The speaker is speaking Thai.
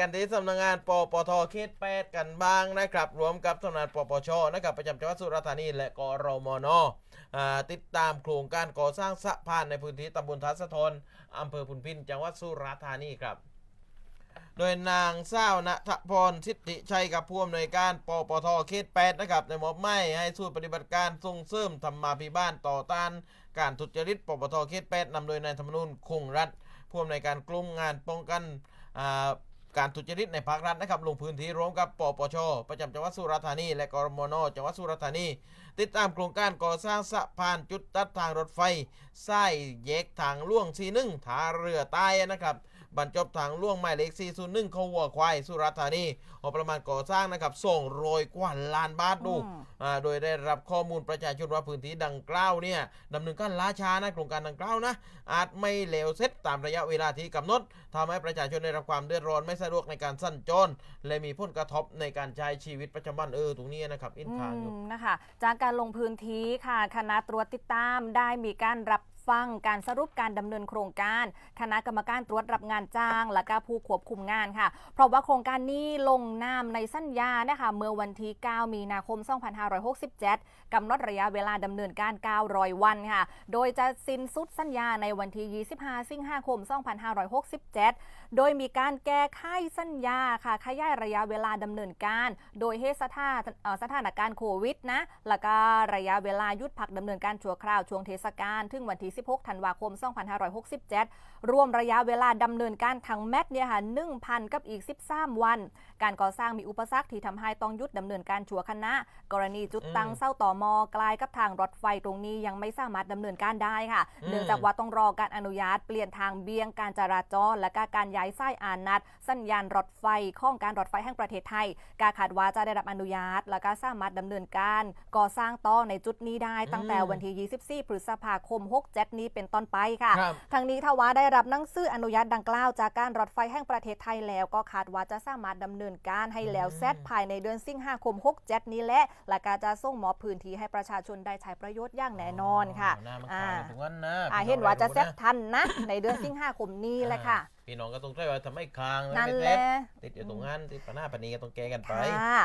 กันที่สำนักงานปปทเขตแปดกันบ้างนะครับรวมกับสำนักงานปปชนะครับประจำจังหวัดสุราษฎร์ธานีและกรมนอ่าติดตามโครงการก่อสร้างสะพานในพื้นที่ตำบลทัศทนอำเภอพุนพินจังหวัดสุราษฎร์ธานีครับโดยนางเศร้าวณทพรสิทธิชัยกับผู้อำนวยการปปทเขตแปดนะครับในมอบไม่ให้สูตรปฏิบัติการส่งเสริมธรรมาภิบาลต่อต้านการทุจริตปปทเขตแปดนำโดยนายธรรมนูญคงรัฐผู้อำนวยการกลุ่มงานป้องกันอ่า การทุจริตในภาครัฐนะครับลงพื้นที่ร่วมกับปปช ประจำจังหวัดสุราษฎร์ธานี และกรมนจังหวัดสุราษฎร์ธานี ติดตามโครงการก่อสร้างสะพานจุดตัดทางรถไฟไสายแยกทางล่วงซีหนึ่งท่าเรือใต้นะครับบรรจบทางล่วงหมายเลข401เขาวัวควายสุราษฎร์ธานีงบประมาณก่อสร้างนะครับส่งโรยกว่าล้านบาทดู โดยได้รับข้อมูลประชาชนว่าพื้นที่ดังกล่าวเนี่ยดำเนินการล้าช้านะโครงการดังกล่าวนะ อาจไม่เร็วเสร็จตามระยะเวลาที่กำหนดทำให้ประชาชนได้รับความเดือดร้อนไม่สะดวกในการสัญจรและมีผลกระทบในการใช้ชีวิตประจำวันเออตรงนี้นะครับอินทางอยู่นะคะจากการลงพื้นที่ค่ะคณะตรวจติดตามได้มีการรับฟังการสรุปการดำเนินโครงการ คณะกรรมการตรวจรับงานจ้าง และก็ผู้ควบคุมงานค่ะ เพราะว่าโครงการนี้ลงนามในสัญญานะคะเมื่อวันที่ 9 มีนาคม2567 กำหนดระยะเวลาดำเนินการ 900 วันค่ะ โดยจะสิ้นสุดสัญญาในวันที่ 25 สิงหาคม 2567 โดยมีการแก้ไขสัญญาค่ะ ขยายระยะเวลาดำเนินการ โดยให้สถาสถานการณ์โควิดนะ แล้วก็ระยะเวลาหยุดพักดำเนินการชั่วคราวช่วงเทศกาล ถึงวันที่ 16 ธันวาคม 2567 รวมระยะเวลาดำเนินการทั้งแมตเนี่ยค่ะ1,000 กับอีก 13 วัน การก่อสร้างมีอุปสรรคที่ทำให้ต้องหยุดดำเนินการชั่วคณะ กรณีจุดตั้งอืมเส้าต่อมอกลายกับทางรถไฟตรงนี้ยังไม่สามารถดำเนินการได้ค่ะอืมเนื่องจากว่าต้องรอการอนุญาตเปลี่ยนทางเบี่ยงการจราจร และก็การย้ายสายอานัด สัญญาณรถไฟข้องการรถไฟแห่งประเทศไทยกาขาดว่าจะได้รับอนุญาต และก็สามารถดำเนินการก่อสร้างต่อในจุดนี้ได้ตั้งแต่วันที่ 24 พฤษภาคม 67 นี้เป็นต้นไปค่ะครับทางนี้ถ้าว่าได้รับหนังสืออนุญาตดังกล่าว จากการรถไฟแห่งประเทศไทยแล้วก็คาดว่าจะสามารถดำเนินการให้แล้วเสร็จภายในเดือนสิงหาคม 67 นี้แหละและก็จะส่งมอบพื้นที่ให้ประชาชนได้ใช้ประโยชน์อย่างแน่นอนค่ะหน้ามันอ่าขายตรงนั้นนะอ่าพี่เห็นว่าจะองเสร็จดูนะทันนะ ในเดือนสิงหาคมนี้แหละค่ะ พี่น้องก็ต้องใช้ว่าทำให้คางนั่นไม่แหเสร็ละจติดอยู่ตรงนั้นติดปัญหาปัญนี้ก็ต้องแก้กันไปค่ะ